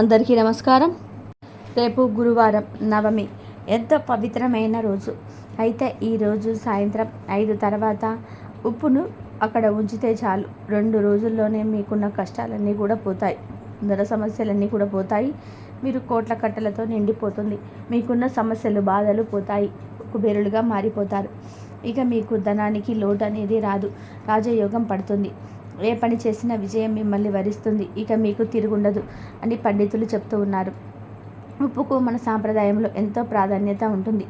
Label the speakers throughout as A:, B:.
A: అందరికీ నమస్కారం. రేపు గురువారం నవమి. ఎంతో పవిత్రమైన రోజు. అయితే ఈరోజు సాయంత్రం ఐదు తర్వాత ఉప్పును అక్కడ ఉంచితే చాలు. రెండు రోజుల్లోనే మీకున్న కష్టాలన్నీ కూడా పోతాయి. ధర సమస్యలన్నీ కూడా పోతాయి. మీరు కోట్ల కట్టలతో నిండిపోతుంది. మీకున్న సమస్యలు బాధలు పోతాయి. కుబేరులుగా మారిపోతారు. ఇక మీకు ధనానికి లోటు అనేది రాదు. రాజయోగం పడుతుంది. ఏ పని చేసినా విజయం మిమ్మల్ని వరిస్తుంది. ఇక మీకు తిరుగుండదు అని పండితులు చెప్తూ ఉన్నారు. ఉప్పుకు మన సాంప్రదాయంలో ఎంతో ప్రాధాన్యత ఉంటుంది.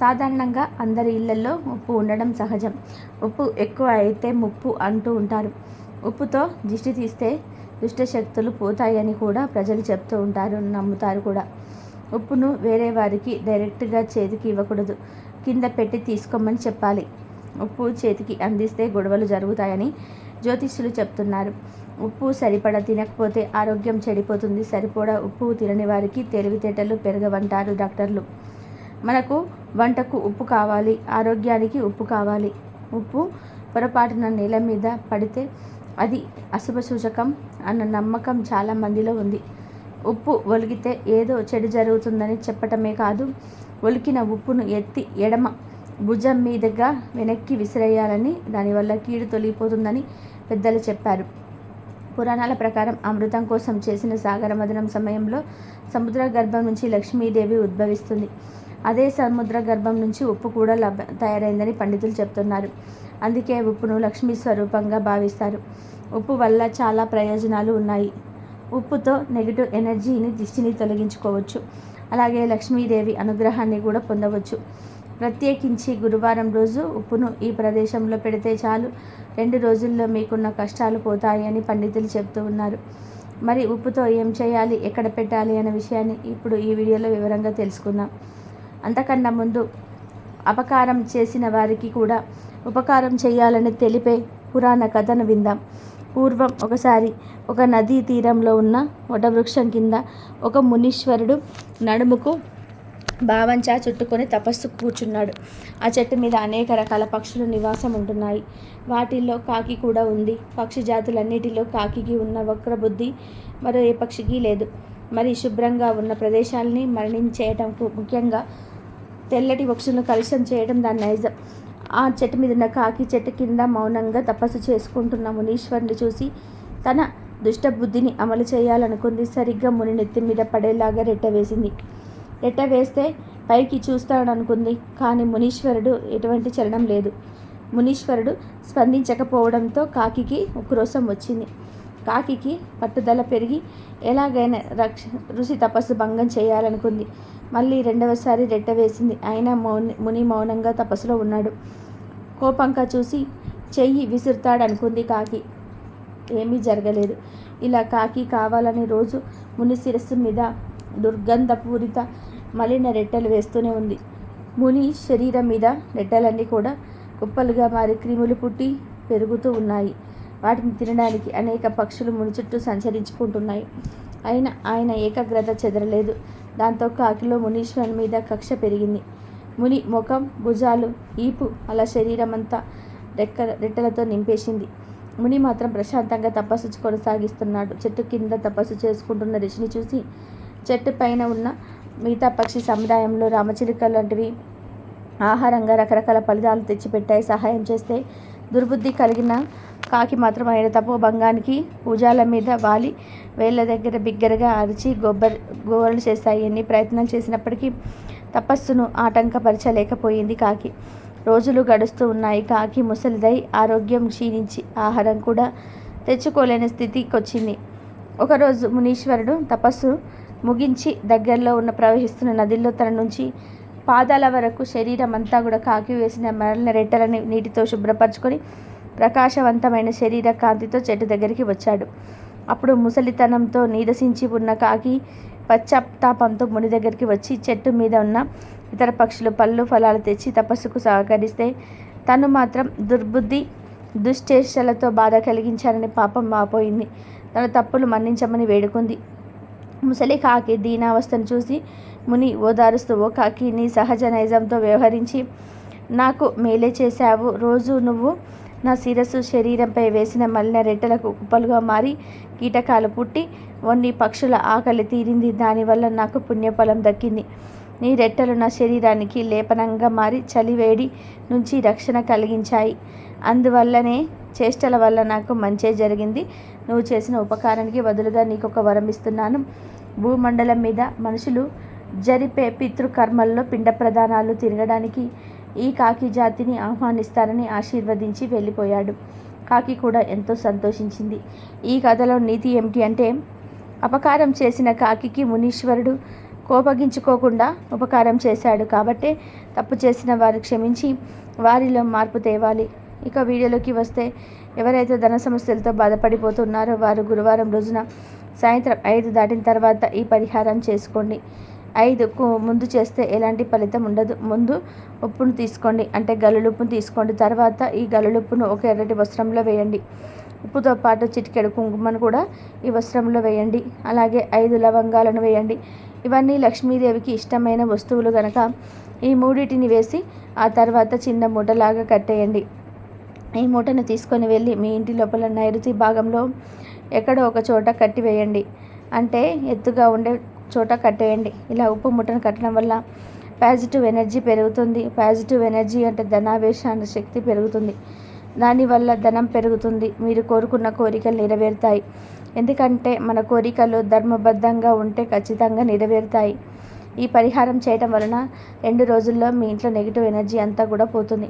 A: సాధారణంగా అందరి ఇళ్ళలో ఉప్పు ఉండడం సహజం. ఉప్పు ఎక్కువ అయితే ముప్పు అంటూ ఉంటారు. ఉప్పుతో దిష్టి తీస్తే దుష్టశక్తులు పోతాయని కూడా ప్రజలు చెప్తూ ఉంటారు నమ్ముతారు కూడా. ఉప్పును వేరే వారికి డైరెక్ట్గా చేతికి ఇవ్వకూడదు. కింద పెట్టి తీసుకోమని చెప్పాలి. ఉప్పు చేతికి అందిస్తే గొడవలు జరుగుతాయని జ్యోతిష్యులు చెప్తున్నారు. ఉప్పు సరిపడా తినకపోతే ఆరోగ్యం చెడిపోతుంది. సరిపడా ఉప్పు తినని వారికి తెలివితేటలు పెరగవంటారు డాక్టర్లు. మనకు వంటకు ఉప్పు కావాలి ఆరోగ్యానికి ఉప్పు కావాలి. ఉప్పు పొరపాటున నేల మీద పడితే అది అశుభ సూచకం అన్న నమ్మకం చాలా మందిలో ఉంది. ఉప్పు ఒలిగితే ఏదో చెడు జరుగుతుందని చెప్పటమే కాదు ఒలికిన ఉప్పును ఎత్తి ఎడమ భుజం మీదుగా వెనక్కి విసిరేయాలని దానివల్ల కీడు తొలగిపోతుందని పెద్దలు చెప్పారు. పురాణాల ప్రకారం అమృతం కోసం చేసిన సాగర మదనం సమయంలో సముద్ర గర్భం నుంచి లక్ష్మీదేవి ఉద్భవిస్తుంది. అదే సముద్ర గర్భం నుంచి ఉప్పు కూడా లభ తయారైందని పండితులు చెప్తున్నారు. అందుకే ఉప్పును లక్ష్మీ స్వరూపంగా భావిస్తారు. ఉప్పు వల్ల చాలా ప్రయోజనాలు ఉన్నాయి. ఉప్పుతో నెగిటివ్ ఎనర్జీని దిష్టిని తొలగించుకోవచ్చు. అలాగే లక్ష్మీదేవి అనుగ్రహాన్ని కూడా పొందవచ్చు. ప్రత్యేకించి గురువారం రోజు ఉప్పును ఈ ప్రదేశంలో పెడితే చాలు. రెండు రోజుల్లో మీకున్న కష్టాలు పోతాయి అని పండితులు చెప్తూ ఉన్నారు. మరి ఉప్పుతో ఏం చేయాలి ఎక్కడ పెట్టాలి అనే విషయాన్ని ఇప్పుడు ఈ వీడియోలో వివరంగా తెలుసుకుందాం. అంతకన్నా ముందు అపకారం చేసిన వారికి కూడా ఉపకారం చేయాలని తెలిపే పురాణ కథను విందాం. పూర్వం ఒకసారి ఒక నదీ తీరంలో ఉన్న వటవృక్షం కింద ఒక మునీశ్వరుడు నడుముకు భావంచా చుట్టుకొని తపస్సు కూర్చున్నాడు. ఆ చెట్టు మీద అనేక రకాల పక్షులు నివాసం ఉంటున్నాయి. వాటిల్లో కాకి కూడా ఉంది. పక్షి జాతులన్నిటిలో కాకికి ఉన్న వక్రబుద్ధి మరో ఏ పక్షికి లేదు. మరి శుభ్రంగా ఉన్న ప్రదేశాలని మరణించేయటం ముఖ్యంగా తెల్లటి పక్షులను కలుషం చేయడం దాని నైజం. ఆ చెట్టు మీద ఉన్న కాకి చెట్టు కింద మౌనంగా తపస్సు చేసుకుంటున్న మునీశ్వరుని చూసి తన దుష్ట బుద్ధిని అమలు చేయాలనుకుంది. సరిగ్గా ముని నెత్తి మీద పడేలాగా రెట్ట వేసింది రెట్ట వేస్తే పైకి చూస్తాడనుకుంది. కానీ మునీశ్వరుడు ఎటువంటి చలనం లేదు. మునీశ్వరుడు స్పందించకపోవడంతో కాకికి ఉక్రోసం వచ్చింది. కాకికి పట్టుదల పెరిగి ఎలాగైనా రక్ష ఋషి తపస్సు భంగం చేయాలనుకుంది. మళ్ళీ రెండవసారి రెట్ట వేసింది. అయినా మౌని ముని మౌనంగా తపస్సులో ఉన్నాడు. కోపంగా చూసి చెయ్యి విసురుతాడనుకుంది కాకి. ఏమీ జరగలేదు. ఇలా కాకి కావాలని రోజు ముని శిరస్సు మీద దుర్గంధపూరిత మలిన రెట్టెలు వేస్తూనే ఉంది. ముని శరీరం మీద రెట్టెలన్నీ కూడా కుప్పలుగా మారి క్రిములు పుట్టి పెరుగుతూ ఉన్నాయి. వాటిని తినడానికి అనేక పక్షులు ముని చుట్టూ సంచరించుకుంటున్నాయి. అయినా ఆయన ఏకాగ్రత చెదరలేదు. దాంతో కాకిలో మునీశ్వరుని మీద కక్ష పెరిగింది. ముని ముఖం భుజాలు ఈపు అలా శరీరం అంతా రెక్క రెట్టెలతో నింపేసింది. ముని మాత్రం ప్రశాంతంగా తపస్సు కొనసాగిస్తున్నాడు. చెట్టు కింద తపస్సు చేసుకుంటున్న రిషిని చూసి చెట్టు పైన ఉన్న మిగతా పక్షి సముదాయంలో రామచిలుకలు లాంటివి ఆహారంగా రకరకాల ఫలితాలు తెచ్చిపెట్టాయి. సహాయం చేస్తే దుర్బుద్ధి కలిగిన కాకి మాత్రం ఆయన తపోభంగానికి పూజాల మీద వాలి వేళ్ళ దగ్గర బిగ్గరగా అరిచి గొబ్బర్ గోవలు చేస్తాయి. ఎన్ని ప్రయత్నాలు చేసినప్పటికీ తపస్సును ఆటంకపరచలేకపోయింది కాకి. రోజులు గడుస్తూ ఉన్నాయి. కాకి ముసలిదై ఆరోగ్యం క్షీణించి ఆహారం కూడా తెచ్చుకోలేని స్థితికి వచ్చింది ఒకరోజు మునీశ్వరుడు తపస్సు ముగించి దగ్గరలో ఉన్న ప్రవహిస్తున్న నదిలో తన నుంచి పాదాల వరకు శరీరం అంతా కూడా కాకి వేసిన మరలిన రెట్టలని నీటితో శుభ్రపరచుకొని ప్రకాశవంతమైన శరీర కాంతితో చెట్టు దగ్గరికి వచ్చాడు. అప్పుడు ముసలితనంతో నీరసించి ఉన్న కాకి పశ్చాత్తాపంతో ముని దగ్గరికి వచ్చి చెట్టు మీద ఉన్న ఇతర పక్షులు పళ్ళు ఫలాలు తెచ్చి తపస్సుకు సహకరిస్తే తను మాత్రం దుర్బుద్ధి దుశ్చేష్టలతో బాధ కలిగించారని పాపం మాపోయింది. తన తప్పులు మన్నించమని వేడుకుంది. ముసలి కాకి దీనావస్థను చూసి ముని ఓదారుస్తూ ఓ కాకి నీ సహజ నైజంతో వ్యవహరించి నాకు మేలే చేశావు. రోజు నువ్వు నా శిరస్సు శరీరంపై వేసిన మలిన రెట్టలకు కుప్పలుగా మారి కీటకాలు పుట్టి కొన్ని పక్షుల ఆకలి తీరింది. దానివల్ల నాకు పుణ్యఫలం దక్కింది. నీ రెట్టలు నా శరీరానికి లేపనంగా మారి చలివేడి నుంచి రక్షణ కలిగించాయి. అందువల్లనే చేష్టల వల్ల నాకు మంచే జరిగింది. నువ్వు చేసిన ఉపకారానికి బదులుగా నీకు ఒక వరం ఇస్తున్నాను. భూమండలం మీద మనుషులు జరిపే పితృకర్మల్లో పిండ ప్రధానాలు తిరగడానికి ఈ కాకి జాతిని ఆహ్వానిస్తారని ఆశీర్వదించి వెళ్ళిపోయాడు. కాకి కూడా ఎంతో సంతోషించింది. ఈ కథలో నీతి ఏమిటి అంటే అపకారం చేసిన కాకి మునీశ్వరుడు కోపగించుకోకుండా ఉపకారం చేశాడు కాబట్టే తప్పు చేసిన వారు క్షమించి వారిలో మార్పు తేవాలి. ఇక వీడియోలోకి వస్తే ఎవరైతే ధన సమస్యలతో బాధపడిపోతున్నారో వారు గురువారం రోజున సాయంత్రం ఐదు దాటిన తర్వాత ఈ పరిహారం చేసుకోండి. ఐదుకు ముందు చేస్తే ఎలాంటి ఫలితం ఉండదు. ముందు ఉప్పును తీసుకోండి. అంటే గల్లులుప్పును తీసుకోండి. తర్వాత ఈ గల్లులుప్పును ఒక ఎర్రటి వస్త్రంలో వేయండి. ఉప్పుతో పాటు చిటికెడు కుంకుమను కూడా ఈ వస్త్రంలో వేయండి. అలాగే ఐదు లవంగాలను వేయండి. ఇవన్నీ లక్ష్మీదేవికి ఇష్టమైన వస్తువులు కనుక ఈ మూడింటిని వేసి ఆ తర్వాత చిన్న మూటలాగా కట్టేయండి. ఈ మూటను తీసుకొని వెళ్ళి మీ ఇంటి లోపల నైరుతి భాగంలో ఎక్కడో ఒక చోట కట్టివేయండి. అంటే ఎత్తుగా ఉండే చోట కట్టేయండి. ఇలా ఉప్పు మూటను కట్టడం వల్ల పాజిటివ్ ఎనర్జీ పెరుగుతుంది. పాజిటివ్ ఎనర్జీ అంటే ధనావేశ శక్తి పెరుగుతుంది. దానివల్ల ధనం పెరుగుతుంది. మీరు కోరుకున్న కోరికలు నెరవేరుతాయి. ఎందుకంటే మన కోరికలు ధర్మబద్ధంగా ఉంటే ఖచ్చితంగా నెరవేరుతాయి. ఈ పరిహారం చేయటం వలన రెండు రోజుల్లో మీ ఇంట్లో నెగిటివ్ ఎనర్జీ అంతా కూడా పోతుంది.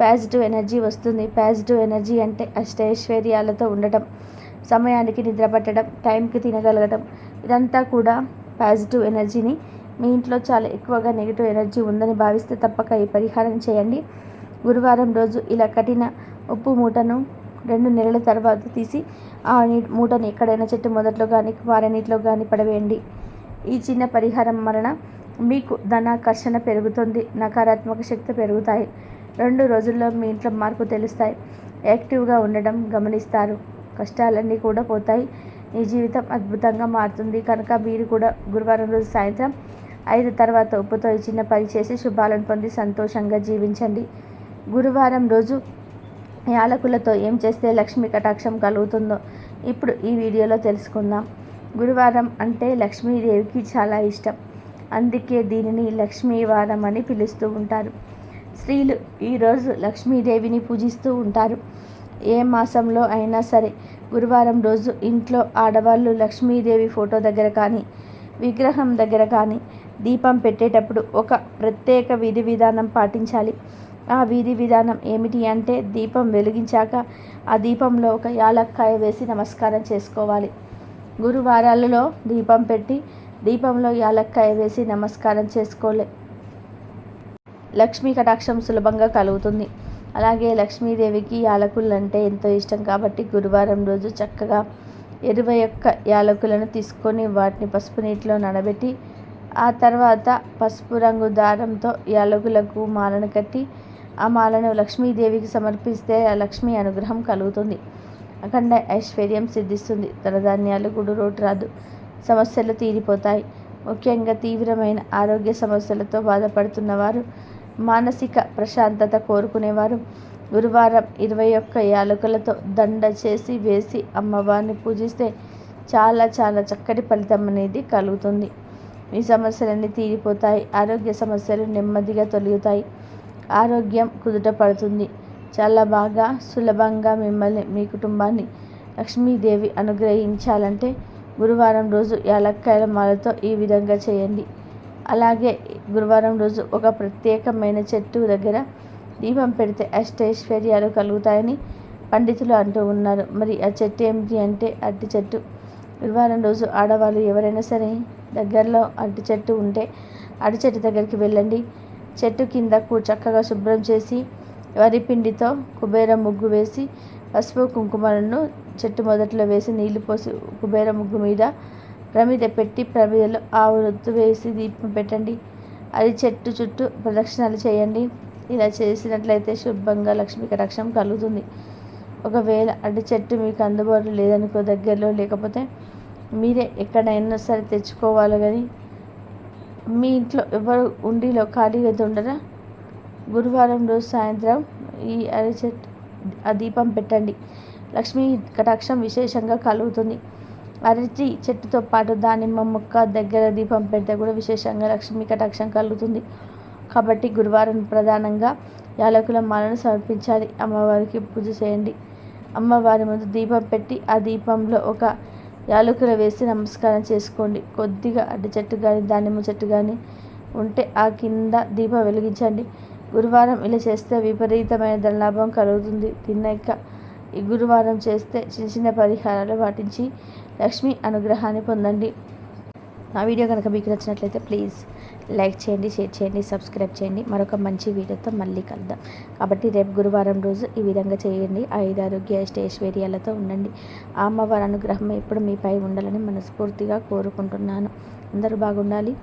A: పాజిటివ్ ఎనర్జీ వస్తుంది. పాజిటివ్ ఎనర్జీ అంటే అష్టైశ్వర్యాలతో ఉండటం సమయానికి నిద్ర పట్టడం టైంకి తినగలగడం ఇదంతా కూడా పాజిటివ్ ఎనర్జీని మీ ఇంట్లో చాలా ఎక్కువగా నెగిటివ్ ఎనర్జీ ఉందని భావిస్తే తప్పక ఈ పరిహారం చేయండి. గురువారం రోజు ఇలా కఠిన ఉప్పు మూటను రెండు నెలల తర్వాత తీసి ఆ నీ మూటను ఎక్కడైనా చెట్టు మొదట్లో కానీ నీటిలో కానీ పడవేయండి. ఈ చిన్న పరిహారం వలన మీకు ధనాకర్షణ పెరుగుతుంది నకారాత్మక శక్తి పెరుగుతాయి. రెండు రోజుల్లో మీ ఇంట్లో మార్పు తెలుస్తాయి. యాక్టివ్గా ఉండడం గమనిస్తారు. కష్టాలన్నీ కూడా పోతాయి. మీ జీవితం అద్భుతంగా మారుతుంది. కనుక మీరు కూడా గురువారం రోజు సాయంత్రం ఐదు తర్వాత ఉప్పుతో ఈ చిన్న పని చేసి శుభాలను పొంది సంతోషంగా జీవించండి. గురువారం రోజు యాలకులతో ఏం చేస్తే లక్ష్మీ కటాక్షం కలుగుతుందో ఇప్పుడు ఈ వీడియోలో తెలుసుకుందాం. గురువారం అంటే లక్ష్మీదేవికి చాలా ఇష్టం. అందుకే దీనిని లక్ష్మీవారం అని పిలుస్తూ ఉంటారు. స్త్రీలు ఈరోజు లక్ష్మీదేవిని పూజిస్తూ ఉంటారు. ఏ మాసంలో అయినా సరే గురువారం రోజు ఇంట్లో ఆడవాళ్ళు లక్ష్మీదేవి ఫోటో దగ్గర కానీ విగ్రహం దగ్గర కానీ దీపం పెట్టేటప్పుడు ఒక ప్రత్యేక విధి విధానం పాటించాలి. ఆ విధి విధానం ఏమిటి అంటే దీపం వెలిగించాక ఆ దీపంలో ఒక యాలక్కాయ వేసి నమస్కారం చేసుకోవాలి. గురువారాలలో దీపం పెట్టి దీపంలో యాలక్కాయ వేసి నమస్కారం చేసుకోలే. లక్ష్మీ కటాక్షం సులభంగా కలుగుతుంది. అలాగే లక్ష్మీదేవికి యాలకులు అంటే ఎంతో ఇష్టం కాబట్టి గురువారం రోజు చక్కగా ఇరవై ఒక్క యాలకులను తీసుకొని వాటిని పసుపు నీటిలో నడబెట్టి ఆ తర్వాత పసుపు రంగు దారంతో యాలకులకు మాలను కట్టి ఆ మాలను లక్ష్మీదేవికి సమర్పిస్తే ఆ లక్ష్మీ అనుగ్రహం కలుగుతుంది. అఖండ ఐశ్వర్యం సిద్ధిస్తుంది. ధనధాన్యాలు గుడురోటు రాదు. సమస్యలు తీరిపోతాయి. ముఖ్యంగా తీవ్రమైన ఆరోగ్య సమస్యలతో బాధపడుతున్నవారు మానసిక ప్రశాంతత కోరుకునేవారు. గురువారం ఇరవై ఒక్క యాలకులతో దండ చేసి వేసి అమ్మవారిని పూజిస్తే చాలా చాలా చక్కటి ఫలితం అనేది కలుగుతుంది. మీ సమస్యలన్నీ తీరిపోతాయి. ఆరోగ్య సమస్యలు నెమ్మదిగా తొలుగుతాయి. ఆరోగ్యం కుదుట పడుతుంది. చాలా బాగా సులభంగా మిమ్మల్ని మీ కుటుంబాన్ని లక్ష్మీదేవి అనుగ్రహించాలంటే గురువారం రోజు యాలక్కాయల మాలతో ఈ విధంగా చేయండి. అలాగే గురువారం రోజు ఒక ప్రత్యేకమైన చెట్టు దగ్గర దీపం పెడితే అష్టైశ్వర్యాలు కలుగుతాయని పండితులు అంటూ ఉన్నారు. మరి ఆ చెట్టు ఏమిటి అంటే అట్టి చెట్టు. గురువారం రోజు ఆడవాళ్ళు ఎవరైనా సరే దగ్గరలో అరటి చెట్టు ఉంటే అరటి చెట్టు దగ్గరికి వెళ్ళండి. చెట్టు కింద చక్కగా శుభ్రం చేసి వరి పిండితో కుబేర ముగ్గు వేసి పసుపు కుంకుమలను చెట్టు మొదట్లో వేసి నీళ్ళు పోసి కుబేర ముగ్గు మీద ప్రమిద పెట్టి ప్రమిదలో ఆవు రొత్తు వేసి దీపం పెట్టండి. అది చెట్టు చుట్టూ ప్రదక్షిణాలు చేయండి. ఇలా చేసినట్లయితే శుభ్రంగా లక్ష్మీ కటాక్షం కలుగుతుంది. ఒకవేళ అటు చెట్టు మీకు అందుబాటులో లేదనుకో దగ్గరలో లేకపోతే మీరే ఎక్కడైనా సరే తెచ్చుకోవాలి కానీ మీ ఇంట్లో ఎవరు ఉండిలో ఖాళీగా ఉండరా? గురువారం రోజు సాయంత్రం ఈ అరిచెట్ ఆ దీపం పెట్టండి. లక్ష్మీ కటాక్షం విశేషంగా కలుగుతుంది. అరటి చెట్టుతో పాటు దానిమ్మ మొక్క దగ్గర దీపం పెడితే కూడా విశేషంగా లక్ష్మీ కటాక్షం కలుగుతుంది. కాబట్టి గురువారం ప్రధానంగా యాలకుల మాలను సమర్పించాలి. అమ్మవారికి పూజ చేయండి. అమ్మవారి ముందు దీపం పెట్టి ఆ దీపంలో ఒక యాలకులు వేసి నమస్కారం చేసుకోండి. కొద్దిగా అడ్డు చెట్టు కానీ దానిమ్మ చెట్టు కానీ ఉంటే ఆ కింద దీపం వెలిగించండి. గురువారం ఇలా చేస్తే విపరీతమైన ధనలాభం కలుగుతుంది. తిన్నాక ఈ గురువారం చేస్తే చిన్న చిన్న పరిహారాలు పాటించి లక్ష్మి అనుగ్రహాన్ని పొందండి. నా వీడియో కనుక మీకు నచ్చినట్లయితే ప్లీజ్ లైక్ చేయండి షేర్ చేయండి సబ్స్క్రైబ్ చేయండి. మరొక మంచి వీడియోతో మళ్ళీ కలుద్దాం. కాబట్టి రేపు గురువారం రోజు ఈ విధంగా చేయండి. ఐదు ఆరోగ్య ఐశ్వర్యాలతో ఉండండి. ఆ అమ్మవారి అనుగ్రహం ఎప్పుడు మీపై ఉండాలని మనస్ఫూర్తిగా కోరుకుంటున్నాను. అందరూ బాగుండాలి.